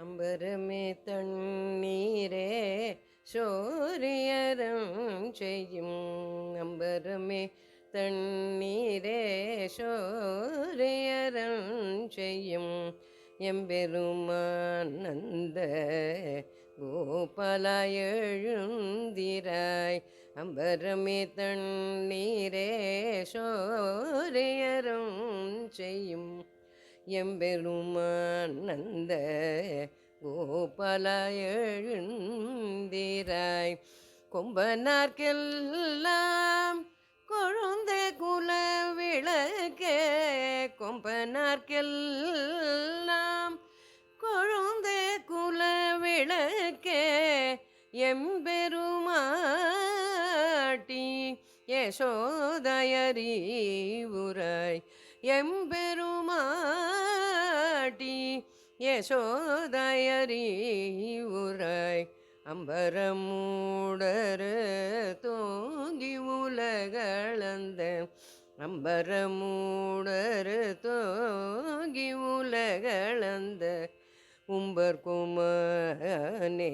அம்பரமே தண்ணீரே சோரியரம் செய்யும் அம்பரமே தண்ணீரே சோரியரம் செய்யும் எம்பெருமானந்த கோபால எழுந்திராய் அம்பரமே தண்ணீரே சோரியரம் செய்யும் எம்பெருமானந்த கோபல எழுந்திராய். கொம்பனார்க்கெல்லாம் கொழுந்தே குல விளக்கே கொம்பனார்க்கெல்லாம் கொழுந்தே குல விளக்கே எம்பெருமாட்டி யசோதயரி உராய் எம்பெருமாட்டி யசோதயரி உராய் அம்பரமூடர் தோங்கி உலகளந்த. அம்பரமூடர் தோங்கி உலகளந்த. உம்பர் குமனே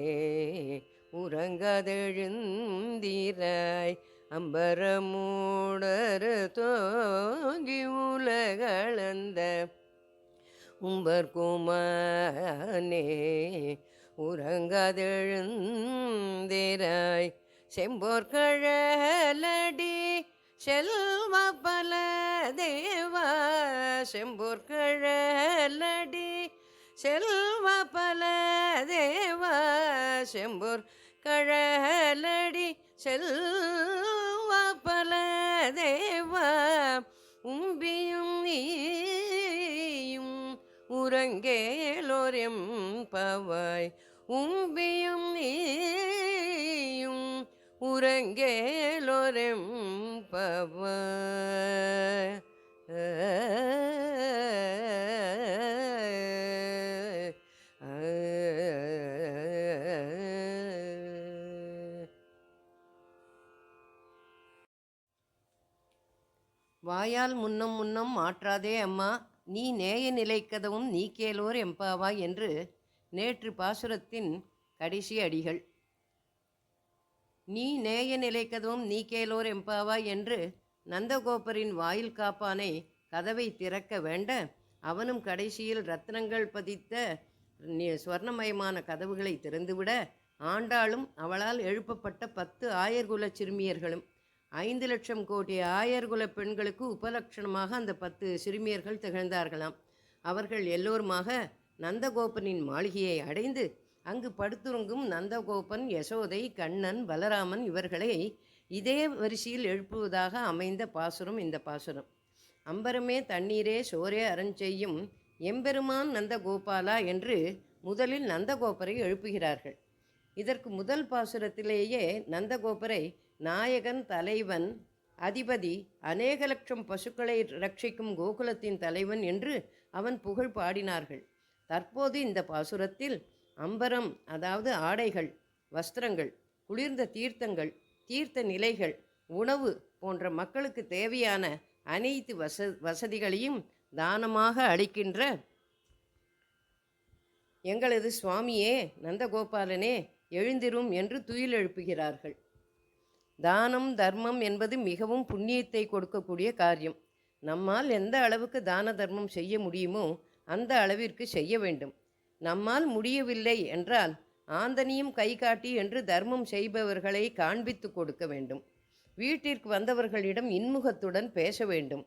உறங்காதெழுந்திராய். அம்பரமூடரு தோங்கி உலகளந்த உம்பர் குமானே உறங்காதெழுந்திராய் செம்போர்கழலடி செல்வ பல தேவா செம்போர்கழலடி செல்வ பல தேவா செம்போர் கழலடி செல்வ உறங்கேலோரெம் பவாய் உம்பியும் நீயும் உறங்கேலோரெம் பவாய் வாயால் முன்னம் முன்னம் மாற்றாதே அம்மா. நீ நேய நிலைக்கதவும் நீ கேளோர் எம்பாவா என்று நேற்று பாசுரத்தின் கடைசி அடிகள். நீ நேய நிலைக்கதவும் நீ கேளோர் எம்பாவா என்று நந்தகோபரின் வாயில் காப்பானை கதவை திறக்க வேண்ட அவனும் கடைசியில் ரத்னங்கள் பதித்த நி- சுவர்ணமயமான கதவுகளை திறந்துவிட ஆண்டாளும் அவளால் எழுப்பப்பட்ட பத்து ஆயர்குல சிறுமியர்களும் ஐந்து லட்சம் கோடி ஆயர்குல பெண்களுக்கு உபலட்சணமாக அந்த பத்து சிறுமியர்கள் திகழ்ந்தார்களாம். அவர்கள் எல்லோருமாக நந்தகோபனின் மாளிகையை அடைந்து அங்கு படுத்துறங்கும் நந்தகோபன் யசோதை கண்ணன் பலராமன் இவர்களை இதே வரிசையில் எழுப்புவதாக அமைந்த பாசுரம் இந்த பாசுரம். அம்பரமே தண்ணீரே சோரே அரஞ்செய்யும் எம்பெருமான் நந்தகோபாலா என்று முதலில் நந்தகோபரை எழுப்புகிறார்கள். இதற்கு முதல் பாசுரத்திலேயே நந்தகோபரை நாயகன் தலைவன் அதிபதி அநேக லட்சம் பசுக்களை ரட்சிக்கும் கோகுலத்தின் தலைவன் என்று அவன் புகழ் பாடினார்கள். தற்போது இந்த பாசுரத்தில் அம்பரம் அதாவது ஆடைகள் வஸ்திரங்கள் குளிர்ந்த தீர்த்தங்கள் தீர்த்த நிலைகள் உணவு போன்ற மக்களுக்கு தேவையான அனைத்து வச வசதிகளையும் தானமாக அளிக்கின்ற எங்களது சுவாமியே நந்தகோபாலனே எழுந்திரும் என்று துயில் எழுப்புகிறார்கள். தானம் தர்மம் என்பது மிகவும் புண்ணியத்தை கொடுக்கக்கூடிய காரியம். நம்மால் எந்த அளவுக்கு தான தர்மம் செய்ய முடியுமோ அந்த அளவிற்கு செய்ய வேண்டும். நம்மால் முடியவில்லை என்றால் ஆந்தனியும் கை காட்டி என்று தர்மம் செய்பவர்களை காண்பித்து கொடுக்க வேண்டும். வீட்டிற்கு வந்தவர்களிடம் இன்முகத்துடன் பேச வேண்டும்.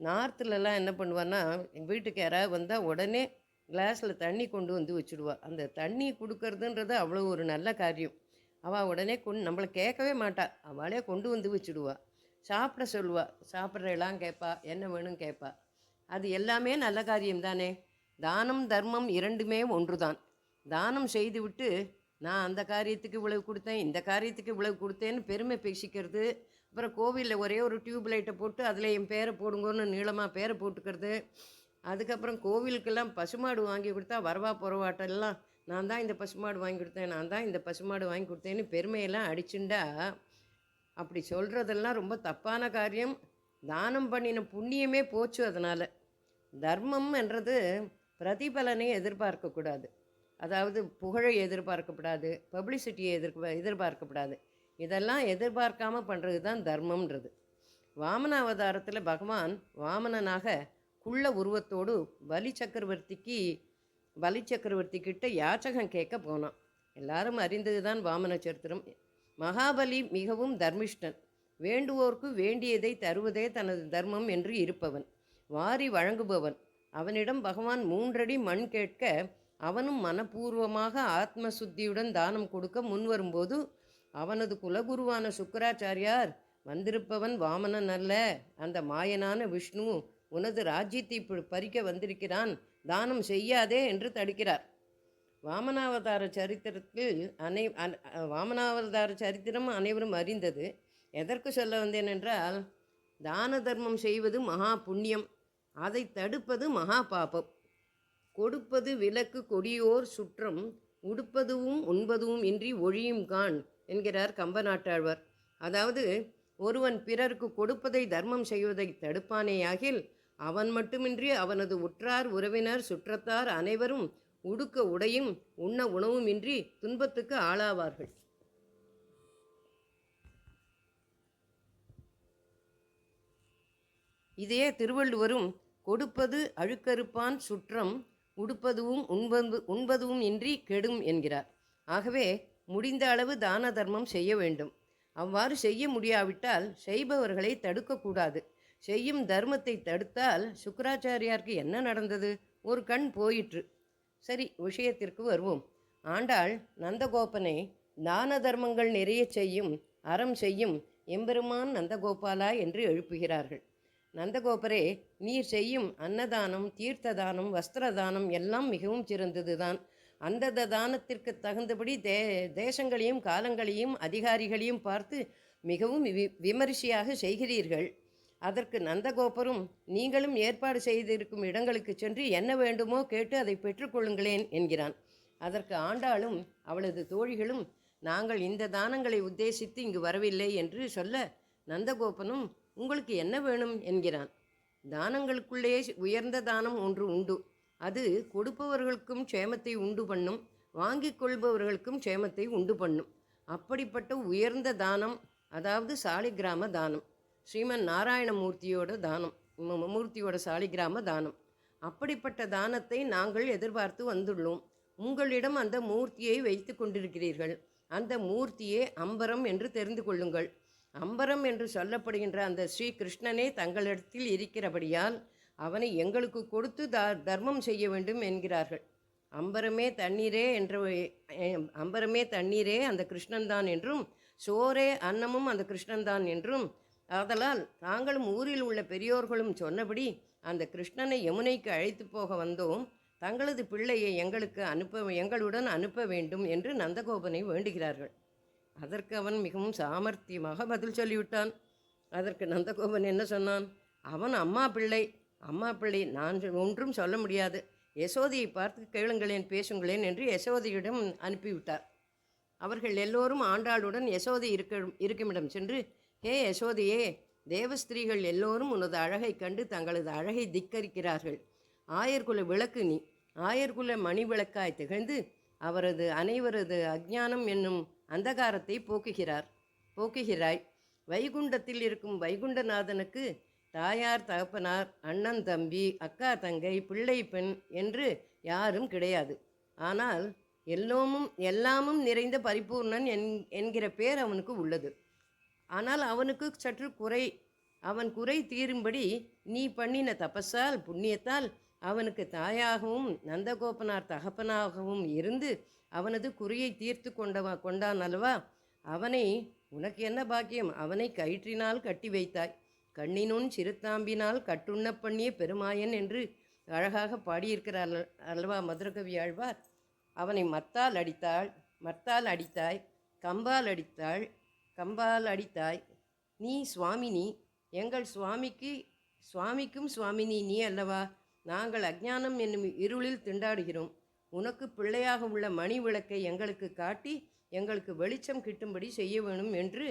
நார்த்துலலாம் என்ன பண்ணுவான்னா எங்கள் வீட்டுக்கு யாராவது வந்தால் உடனே கிளாஸில் தண்ணி கொண்டு வந்து வச்சுடுவா. அந்த தண்ணி கொடுக்கறதுன்றது அவ்வளோ ஒரு நல்ல காரியம். அவள் உடனே கொண்டு நம்மளை கேட்கவே மாட்டாள் அவளே கொண்டு வந்து வச்சுடுவா. சாப்பிட சொல்லுவா. சாப்பிட்றலாம் கேட்பா. என்ன வேணும் கேட்பா. அது எல்லாமே நல்ல காரியம் தானே. தானம் தர்மம் இரண்டுமே ஒன்று தான் தானம் செய்துவிட்டு நான் அந்த காரியத்துக்கு இவ்வளவு கொடுத்தேன் இந்த காரியத்துக்கு இவ்வளவு கொடுத்தேன்னு பெருமை பேசிக்கிறது அப்புறம் கோவிலில் ஒரே ஒரு டியூப் லைட்டை போட்டு அதில் என் பேரை போடுங்கன்னு நீளமாக பேரை போட்டுக்கிறது அதுக்கப்புறம் கோவிலுக்கெல்லாம் பசுமாடு வாங்கி கொடுத்தா வரவா புறவாட்டெல்லாம் நான் தான் இந்த பசுமாடு வாங்கி கொடுத்தேன் நான் தான் இந்த பசுமாடு வாங்கி கொடுத்தேன்னு பெருமையெல்லாம் அடிச்சுண்டா. அப்படி சொல்கிறதெல்லாம் ரொம்ப தப்பான காரியம். தானம் பண்ணின புண்ணியமே போச்சு அதனால். தர்மம் என்றது பிரதிபலனை எதிர்பார்க்கக்கூடாது அதாவது புகழை எதிர்பார்க்கப்படாது பப்ளிசிட்டியை எதிர் எதிர்பார்க்கப்படாது இதெல்லாம் எதிர்பார்க்காம பண்ணுறது தான் தர்மம்ன்றது. வாமன அவதாரத்தில் பகவான் வாமனனாக குள்ள உருவத்தோடு பலி சக்கரவர்த்திக்கு பலி சக்கரவர்த்தி கிட்ட யாச்சகம் கேட்க போனான். எல்லாரும் அறிந்தது தான் வாமன சரித்திரம். மகாபலி மிகவும் தர்மிஷ்டன். வேண்டுவோர்க்கு வேண்டியதை தருவதே தனது தர்மம் என்று இருப்பவன். வாரி வழங்குபவன். அவனிடம் பகவான் மூன்றடி மண் கேட்க அவனும் மனப்பூர்வமாக ஆத்ம சுத்தியுடன் தானம் கொடுக்க முன்வரும்போது அவனது குலகுருவான சுக்கராச்சாரியார் வந்திருப்பவன் வாமனன் அல்ல. அந்த மாயனான விஷ்ணு உனது ராஜ்யத்தை இப்படி பறிக்க வந்திருக்கிறான். தானம் செய்யாதே என்று தடுக்கிறார். வாமனாவதார சரித்திரத்தில் அனை வாமனாவதார சரித்திரம் அனைவரும் அறிந்தது. எதற்கு சொல்ல வந்தேன் என்றால் தான தர்மம் செய்வது மகா புண்ணியம். அதை தடுப்பது மகா பாபம். கொடுப்பது விலக்கு கொடியோர் சுற்றம். உடுப்பதுவும் உண்பதுவும் இன்றி ஒழியும் கான் என்கிறார் கம்ப நாட்டாழ்வர் அதாவது ஒருவன் பிறருக்கு கொடுப்பதை தர்மம் செய்வதை தடுப்பானேயாகில் அவன் மட்டுமின்றி அவனது உற்றார் உறவினர் சுற்றத்தார் அனைவரும் உடுக்க உடையும் உண்ண உணவுமின்றி துன்பத்துக்கு ஆளாவார்கள். இதே திருவள்ளுவரும் கொடுப்பது அழுக்கறுப்பான் சுற்றம் உடுப்பதுவும் உண்பது உண்பதுவும் இன்றி கெடும் என்கிறார். ஆகவே முடிந்த அளவு தான தர்மம் செய்ய வேண்டும். அவ்வாறு செய்ய முடியாவிட்டால் செய்பவர்களை தடுக்கக்கூடாது. செய்யும் தர்மத்தை தடுத்தால் சுக்கராச்சாரியாருக்கு என்ன நடந்தது? ஒரு கண் போயிற்று. சரி விஷயத்திற்கு வருவோம். ஆண்டாள் நந்தகோபனை தான தர்மங்கள் நிறைய செய்யும் அறம் செய்யும் எம்பெருமான் நந்தகோபாலா என்று எழுப்புகிறார்கள். நந்தகோபரே நீர் செய்யும் அன்னதானம் தீர்த்ததானம் வஸ்திரதானம் எல்லாம் மிகவும் சிறந்ததுதான். அந்தந்த தானத்திற்கு தகுந்தபடி தே தேசங்களையும் காலங்களையும் அதிகாரிகளையும் பார்த்து மிகவும் வி விமரிசையாக செய்கிறீர்கள். அதற்கு நந்தகோபரும் நீங்களும் ஏற்பாடு செய்திருக்கும் இடங்களுக்கு சென்று என்ன வேண்டுமோ கேட்டு அதை பெற்றுக்கொள்ளுங்களேன் என்கிறான். அதற்கு ஆண்டாளும் அவளது தோழிகளும் நாங்கள் இந்த தானங்களை உத்தேசித்து இங்கு வரவில்லை என்று சொல்ல நந்தகோபனும் உங்களுக்கு என்ன வேணும்? என்கிறான். தானங்களுக்குள்ளே உயர்ந்த தானம் ஒன்று உண்டு. அது கொடுப்பவர்களுக்கும் க்ஷேமத்தை உண்டு பண்ணும். வாங்கிக் கொள்பவர்களுக்கும் க்ஷேமத்தை உண்டு பண்ணும். அப்படிப்பட்ட உயர்ந்த தானம் அதாவது சாலிகிராம தானம். ஸ்ரீமன் நாராயணமூர்த்தியோட தானம் மூர்த்தியோட சாலிகிராம தானம். அப்படிப்பட்ட தானத்தை நாங்கள் எதிர்பார்த்து வந்துள்ளோம். உங்களிடம் அந்த மூர்த்தியை வைத்து கொண்டிருக்கிறீர்கள். அந்த மூர்த்தியே அம்பரம் என்று தெரிந்து கொள்ளுங்கள். அம்பரம் என்று சொல்லப்படுகின்ற அந்த ஸ்ரீ கிருஷ்ணனே தங்களிடத்தில் இருக்கிறபடியால் அவனை எங்களுக்கு கொடுத்து த தர்மம் செய்ய வேண்டும் என்கிறார்கள். அம்பரமே தண்ணீரே என்ற அம்பரமே தண்ணீரே அந்த கிருஷ்ணன்தான் என்றும் சோரே அன்னமும் அந்த கிருஷ்ணன்தான் என்றும் ஆதலால் தாங்களும் ஊரில் உள்ள பெரியோர்களும் சொன்னபடி அந்த கிருஷ்ணனை யமுனைக்கு அழைத்து போக வந்தோம். தங்களது பிள்ளையை எங்களுக்கு அனுப்ப எங்களுடன் அனுப்ப வேண்டும் என்று நந்தகோபனை வேண்டுகிறார்கள். அதற்கு அவன் மிகவும் சாமர்த்தியமாக பதில் சொல்லிவிட்டான். அதற்கு நந்தகோபன் என்ன சொன்னான்? அவன் அம்மா பிள்ளை. அம்மா பிள்ளை நான் ஒன்றும் சொல்ல முடியாது. யசோதையை பார்த்து கேளுங்களேன் பேசுங்களேன் என்று யசோதையிடம் அனுப்பிவிட்டார். அவர்கள் எல்லோரும் ஆண்டாளுடன் யசோதை இருக்க இருக்குமிடம் சென்று ஹே யசோதையே தேவஸ்திரீகள் எல்லோரும் உனது அழகைக் கண்டு தங்களது அழகை திக்கரிக்கிறார்கள். ஆயர்குல விளக்கு நீ ஆயர்குல மணி விளக்காய் திகழ்ந்து அவரது அனைவரது அஜ்ஞானம் என்னும் அந்தகாரத்தை போக்குகிறார். போக்குகிறாய். வைகுண்டத்தில் இருக்கும் வைகுண்டநாதனுக்கு தாயார் தகப்பனார் அண்ணன் தம்பி அக்கா தங்கை பிள்ளை பெண் என்று யாரும் கிடையாது. ஆனால் எல்லோமும் எல்லாமும் நிறைந்த பரிபூர்ணன் என் என்கிற பேர் அவனுக்கு உள்ளது. ஆனால் அவனுக்கு சற்று குறை. அவன் குறை தீரும்படி நீ பண்ணின தபஸால் புண்ணியத்தால் அவனுக்கு தாயாகவும் நந்தகோபனார் தகப்பனாகவும் இருந்து அவனது குறையை தீர்த்து கொண்டவ கொண்டான் அல்லவா? அவனை உனக்கு என்ன பாக்கியம்? அவனை கயிற்றினால் கட்டி வைத்தாய். கண்ணினுன் சிறுத்தாம்பினால் கட்டுண்ண பண்ணிய பெருமாயன் என்று அழகாக பாடியிருக்கிறார் அல்லவா மதுரகவி ஆழ்வார்? அவனை மத்தால் அடித்தாள் மத்தால் அடித்தாய் கம்பால் அடித்தாள் கம்பால் அடித்தாய். நீ சுவாமினி. எங்கள் சுவாமிக்கு சுவாமிக்கும் சுவாமினி நீ அல்லவா? நாங்கள் அஞ்ஞானம் என்னும் இருளில் திண்டாடுகிறோம். உனக்கு பிள்ளையாக உள்ள மணி விளக்கை எங்களுக்கு காட்டி எங்களுக்கு வெளிச்சம் கிட்டும்படி செய்ய வேணும் என்று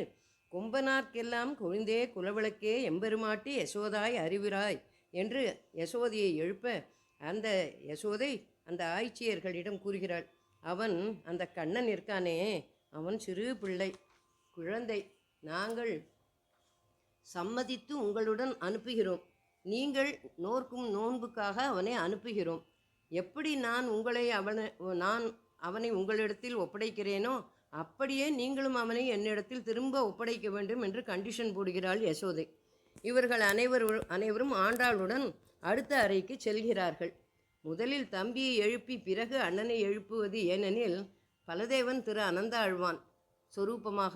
கொம்பனார்க்கெல்லாம் கொழுந்தே குலவிளக்கே எம்பெருமாட்டி யசோதாய் அறிவிராய் என்று யசோதையை எழுப்ப அந்த யசோதை அந்த ஆய்ச்சியர்களிடம் கூறுகிறாள். அவன் அந்த கண்ணன் இருக்கானே அவன் சிறு பிள்ளை. குழந்தை நாங்கள் சம்மதித்து உங்களுடன் அனுப்புகிறோம். நீங்கள் நோர்க்கும் நோன்புக்காக அவனை அனுப்புகிறோம். எப்படி நான் உங்களை அவனை நான் அவனை உங்களிடத்தில் ஒப்படைக்கிறேனோ அப்படியே நீங்களும் அவனை என்னிடத்தில் திரும்ப ஒப்படைக்க வேண்டும் என்று கண்டிஷன் போடுகிறாள் யசோதை. இவர்கள் அனைவரும் அனைவரும் ஆண்டாளுடன் அடுத்த அறைக்கு செல்கிறார்கள். முதலில் தம்பியை எழுப்பி பிறகு அண்ணனை எழுப்புவது ஏனெனில் பலதேவன் திரு அனந்தாழ்வான். சொரூபமாக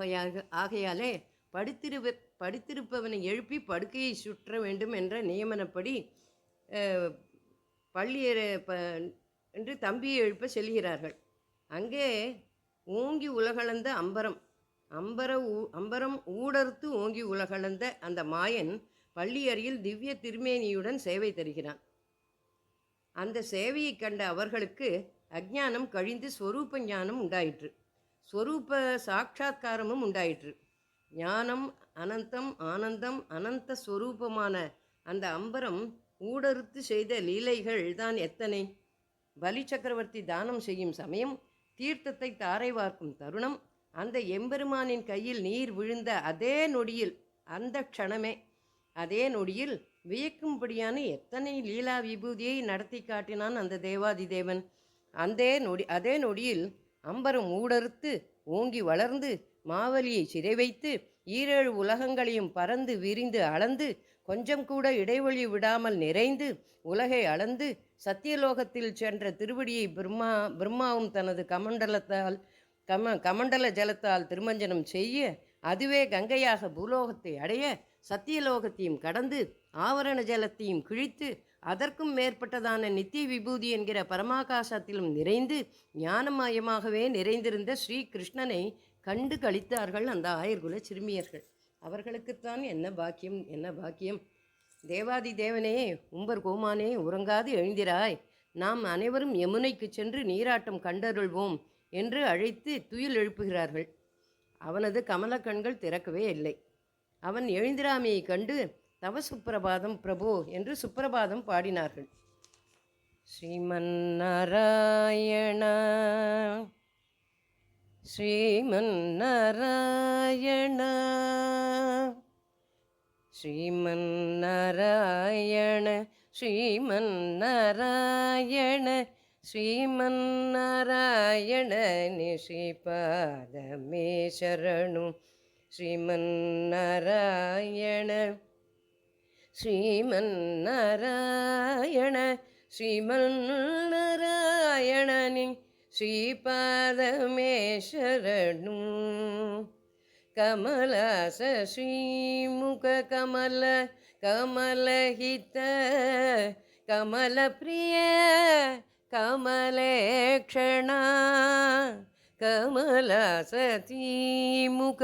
ஆகையாலே படுத்திருவ படித்திருப்பவனை எழுப்பி படுக்கையை சுற்ற வேண்டும் என்ற நியமனப்படி அஹ், பள்ளியற ப என்று தம்பியை எழுப்ப செல்கிறார்கள். அங்கே ஓங்கி உலகளந்த அம்பரம் அம்பர ஊ அம்பரம் ஊடறுத்து ஓங்கி உலகளந்த அந்த மாயன் பள்ளி திவ்ய திருமேனியுடன் சேவை தருகிறான். அந்த சேவையைக் கண்ட அவர்களுக்கு அஜ்ஞானம் கழிந்து ஸ்வரூப ஞானம் உண்டாயிற்று. ஸ்வரூப சாட்சா்காரமும் உண்டாயிற்று. ஞானம் அனந்தம் ஆனந்தம் அனந்த ஸ்வரூபமான அந்த அம்பரம் ஊடறுத்து செய்த லீலைகள் தான் எத்தனை? பலி சக்கரவர்த்தி தானம் செய்யும் சமயம் தீர்த்தத்தை தாரை வார்க்கும் தருணம் அந்த எம்பெருமானின் கையில் நீர் விழுந்த அதே நொடியில் அந்த க்ஷணமே. அதே நொடியில் வியக்கும்படியான எத்தனை லீலா விபூதியை நடத்தி காட்டினான் அந்த தேவாதி தேவன் அந்த நொடி அதே நொடியில் அம்பரம் ஊடறுத்து ஓங்கி வளர்ந்து மாவலியை சிறை வைத்து ஈரேழு உலகங்களையும் பறந்து விரிந்து அளந்து கொஞ்சம் கூட இடைவெளி விடாமல் நிறைந்து உலகை அளந்து சத்தியலோகத்தில் சென்ற திருவடியை பிரம்மா பிரம்மாவும் தனது கமண்டலத்தால் கம கமண்டல ஜலத்தால் திருமஞ்சனம் செய்ய அதுவே கங்கையாக பூலோகத்தை அடைய சத்தியலோகத்தையும் கடந்து ஆவரண ஜலத்தையும் கிழித்து அதற்கும் மேற்பட்டதான நித்திய விபூதி என்கிற பரமாகாசத்திலும் நிறைந்து ஞானமயமாகவே நிறைந்திருந்த ஸ்ரீ கிருஷ்ணனை கண்டு கழித்தார்கள் அந்த ஆயர்குல சிறுமியர்கள். அவர்களுக்குத்தான் என்ன பாக்கியம் என்ன பாக்கியம்? தேவாதி தேவனே உம்பர் கோமானே உறங்காது எழுந்திராய். நாம் அனைவரும் யமுனைக்கு சென்று நீராட்டம் கண்டருள்வோம் என்று அழைத்து துயில் எழுப்புகிறார்கள். அவனது கமல கண்கள் திறக்கவே இல்லை. அவன் எழுந்திராமையை கண்டு தவ சுப்பிரபாதம் பிரபு என்று சுப்பிரபாதம் பாடினார்கள். ஸ்ரீமன்னாராயண ஸ்ரீமன்னாராயண ஸ்ரீமன்னாராயண ஸ்ரீமன்னாராயண ஸ்ரீமன்னாராயண நிஷிபாதமே சரணு ஸ்ரீமன்னாராயண. சரணு ശ്രീമന്നാരായണ ശ്രീമന്നാരായണനി ശ്രീപാദമേശ്വരണു കമലാസ ശ്രീമുഖ കമല കമലഹിത കമലപ്രിയ കമലേക്ഷണ. കമലാസതീമുഖ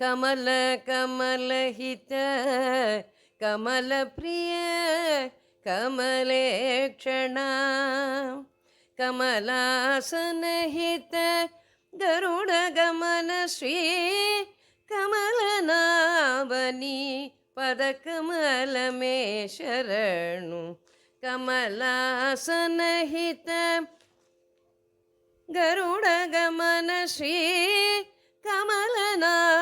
കമല കമലഹിത ಕಮಲನಾಭನಿ ಪದಕಮಲ ಮೇ ಶರಣು ಕಮಲಾಸನಹಿತ ಗರುಡಗಮನ ಶ್ರೀ ಕಮಲನಾಭನಿ ಪದಕಮಲ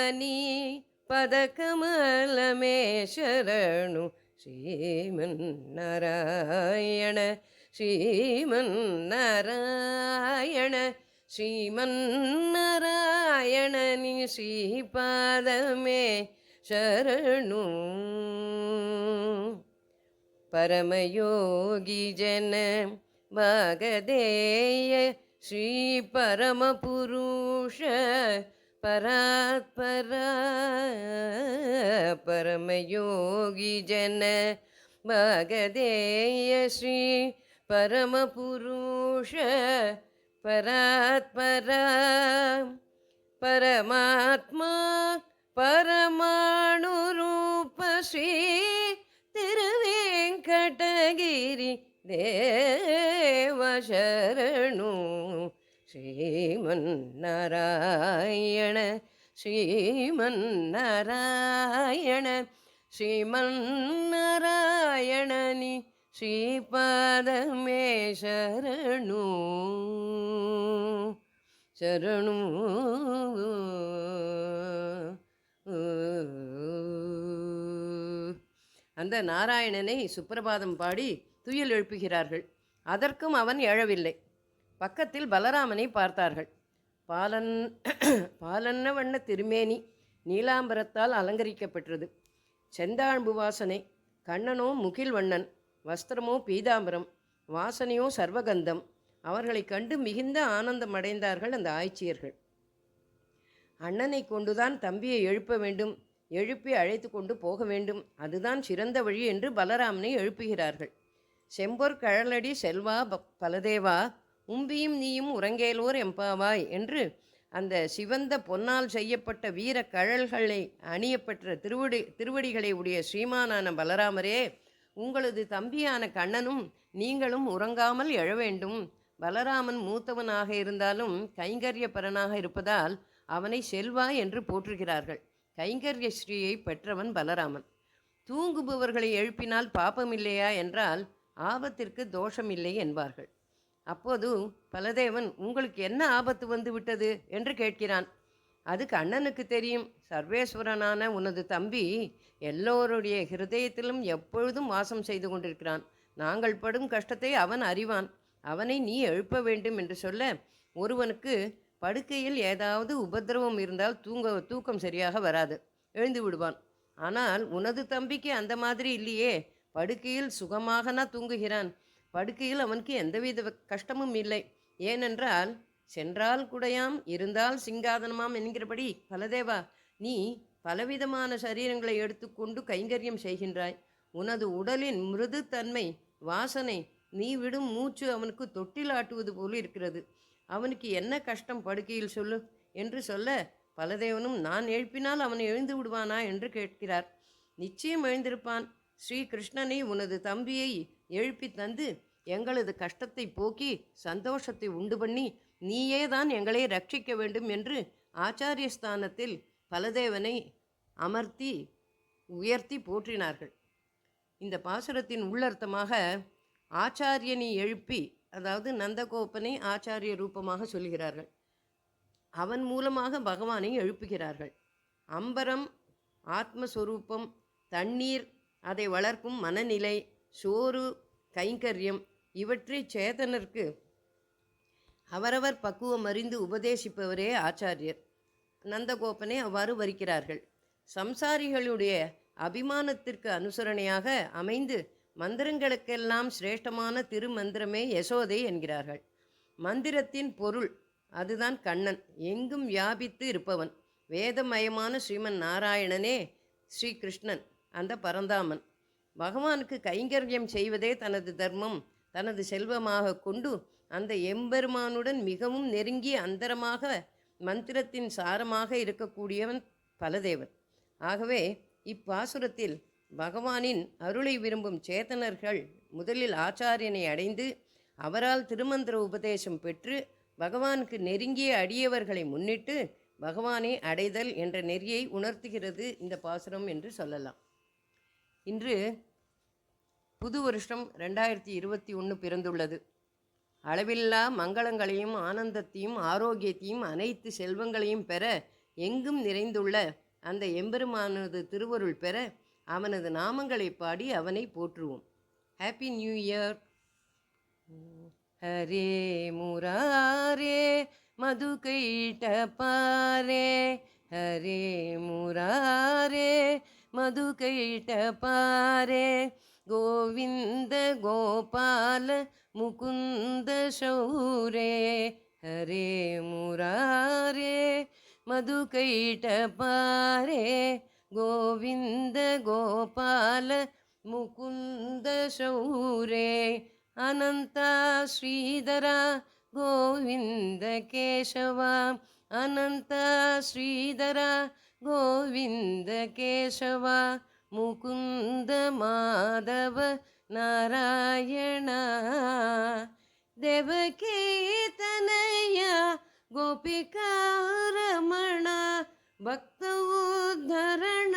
ಮೇ പദകമലമേ ശരണു ശ്രീമന്നാരായണ ശ്രീമന്നാരായണ ശ്രീമന്നാരായണനി ശ്രീപാദമേ ശരണു. പരമയോഗി ജന ഭഗദേയ ശ്രീ പരമപുരുഷ परात्परा परमयोगिजन भगदेय श्री परमपुरुष परात्परा परमात्मा परमाणुरूप श्री तिरुवेङ्कटगिरि देवशर ஸ்ரீமன்னாராயண ஸ்ரீமன்னாராயண ஸ்ரீமன்னாராயணனி ஸ்ரீபாதமே சரணு சரணு. அந்த நாராயணனை சுப்பிரபாதம் பாடி துயில் எழுப்புகிறார்கள். அதற்கும் அவன் எழவில்லை. பக்கத்தில் பலராமனை பார்த்தார்கள். பாலன் பாலன்ன வண்ண திருமேனி நீலாம்பரத்தால் அலங்கரிக்கப்பட்டது செந்தாழ்பு வாசனை கண்ணனோ முகில் வண்ணன் வஸ்திரமோ பீதாம்பரம் வாசனையோ சர்வகந்தம் அவர்களை கண்டு மிகுந்த ஆனந்தம் அடைந்தார்கள் அந்த ஆய்ச்சியர்கள். அண்ணனை கொண்டுதான் தம்பியை எழுப்ப வேண்டும் எழுப்பி அழைத்து கொண்டு போக வேண்டும் அதுதான் சிறந்த வழி என்று பலராமனை எழுப்புகிறார்கள். செம்பொற் கழலடி செல்வா ப- பலதேவா உம்பியும் நீயும் உறங்கேலூர் எம்பாவாய் என்று அந்த சிவந்த பொன்னால் செய்யப்பட்ட வீர கழல்களை அணியப்பெற்ற திருவடி திருவடிகளை உடைய ஸ்ரீமானான பலராமரே உங்களது தம்பியான கண்ணனும் நீங்களும் உறங்காமல் எழ வேண்டும். பலராமன் மூத்தவனாக இருந்தாலும் கைங்கரியப்பரனாக இருப்பதால் அவனை செல்வா என்று போற்றுகிறார்கள். கைங்கரிய ஸ்ரீயை பெற்றவன் பலராமன். தூங்குபவர்களை எழுப்பினால் பாப்பமில்லையா என்றால் ஆபத்திற்கு தோஷமில்லை என்பார்கள். அப்போது பலதேவன் உங்களுக்கு என்ன ஆபத்து வந்து விட்டது? என்று கேட்கிறான். அது கண்ணனுக்கு தெரியும். சர்வேஸ்வரனான உனது தம்பி எல்லோருடைய ஹிருதயத்திலும் எப்பொழுதும் வாசம் செய்து கொண்டிருக்கிறான். நாங்கள் படும் கஷ்டத்தை அவன் அறிவான். அவனை நீ எழுப்ப வேண்டும் என்று சொல்ல ஒருவனுக்கு படுக்கையில் ஏதாவது உபத்திரவம் இருந்தால் தூங்க தூக்கம் சரியாக வராது. எழுந்து விடுவான். ஆனால் உனது தம்பிக்கு அந்த மாதிரி இல்லையே. படுக்கையில் சுகமாகனா தூங்குகிறான். படுக்கையில் அவனுக்கு எந்தவித கஷ்டமும் இல்லை. ஏனென்றால் சென்றால் குடையாம் இருந்தால் சிங்காதனமாம் என்கிறபடி பலதேவா நீ பலவிதமான சரீரங்களை எடுத்துக்கொண்டு கைங்கரியம் செய்கின்றாய். உனது உடலின் மிருதுத்தன்மை வாசனை நீ விடும் மூச்சு அவனுக்கு தொட்டில் ஆட்டுவது போல இருக்கிறது. அவனுக்கு என்ன கஷ்டம் படுக்கையில் சொல்லு என்று சொல்ல பலதேவனும் நான் எழுப்பினால் அவன் எழுந்து விடுவானா? என்று கேட்கிறார். நிச்சயம் எழுந்திருப்பான். ஸ்ரீ கிருஷ்ணனை உனது தம்பியை எழுப்பி தந்து எங்களது கஷ்டத்தை போக்கி சந்தோஷத்தை உண்டு பண்ணி நீயே தான் எங்களை ரட்சிக்க வேண்டும் என்று ஆச்சாரிய ஸ்தானத்தில் பலதேவனை அமர்த்தி உயர்த்தி போற்றினார்கள். இந்த பாசுரத்தின் உள்ளர்த்தமாக ஆச்சாரியனை எழுப்பி அதாவது நந்தகோபனை ஆச்சாரிய ரூபமாக சொல்கிறார்கள். அவன் மூலமாக பகவானை எழுப்புகிறார்கள். அம்பரம் ஆத்மஸ்வரூபம் தண்ணீர் அதை வளர்க்கும் மனநிலை சோறு கைங்கரியம் இவற்றை சேதனருக்கு அவரவர் பக்குவம் அறிந்து உபதேசிப்பவரே ஆச்சாரியர். நந்தகோபனை அவ்வாறு வரிக்கிறார்கள் சம்சாரிகளுடைய அபிமானத்திற்கு அனுசரணையாக அமைந்து மந்திரங்களுக்கெல்லாம் சிரேஷ்டமான திருமந்திரமே யசோதை என்கிறார்கள். மந்திரத்தின் பொருள் அதுதான் கண்ணன். எங்கும் வியாபித்து இருப்பவன். வேதமயமான ஸ்ரீமன் நாராயணனே ஸ்ரீகிருஷ்ணன் அந்த பரந்தாமன். பகவானுக்கு கைங்கரியம் செய்வதே தனது தர்மம். தனது செல்வமாக கொண்டு அந்த எம்பெருமானுடன் மிகவும் நெருங்கி அந்தரமாக மந்திரத்தின் சாரமாக இருக்கக்கூடியவன் பலதேவன். ஆகவே இப்பாசுரத்தில் பகவானின் அருளை விரும்பும் சேத்தனர்கள் முதலில் ஆச்சாரியனை அடைந்து அவரால் திருமந்திர உபதேசம் பெற்று பகவானுக்கு நெருங்கிய அடியவர்களை முன்னிட்டு பகவானை அடைதல் என்ற நெறியை உணர்த்துகிறது இந்த பாசுரம் என்று சொல்லலாம். இன்று புது வருஷம் ரெண்டாயிரத்தி இருபத்தி ஒன்று பிறந்துள்ளது. அளவில்லா மங்களங்களையும் ஆனந்தத்தையும் ஆரோக்கியத்தையும் அனைத்து செல்வங்களையும் பெற எங்கும் நிறைந்துள்ள அந்த எம்பெருமானது திருவருள் பெற அவனது நாமங்களை பாடி அவனை போற்றுவோம். Happy new year Hare Murare மதுகைட்ட பாரே ஹரே முராரே மதுகைட்ட பாரே ഗോവിന്ദ ഗോപാല മുകുന്ദ ശൗരേ ഹരേ മുരാരേ മധുകൈട്ടപാരേ ഗോവിന്ദ ഗോപാല മുകുന്ദ ശൗരേ അനന്ത ശ്രീധര ഗോവിന്ദ കേശവ അനന്ത ശ്രീധര ഗോവിന്ദ കേശവ முகுந்த மாதவ நாராயணா தேவகீர்த்தனையா ಗೋಪಿಕಾರಮಣ ಭಕ್ತ ಉದ್ಧರಣ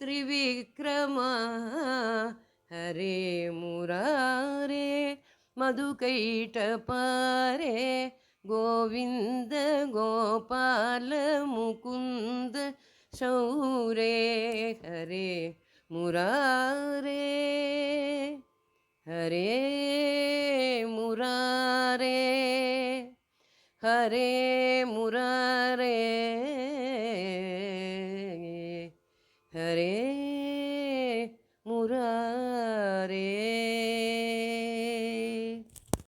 ತ್ರಿವಿಕ್ರಮ ಹರೇ ಮುರಾರೇ ಮಧುಕೈಟಪಾರೆ ಗೋವಿಂದ ಗೋಪಾಲ ಮುಕುಂದ शौरे हरे मुरारे हरे मुरारे हरे मुरारे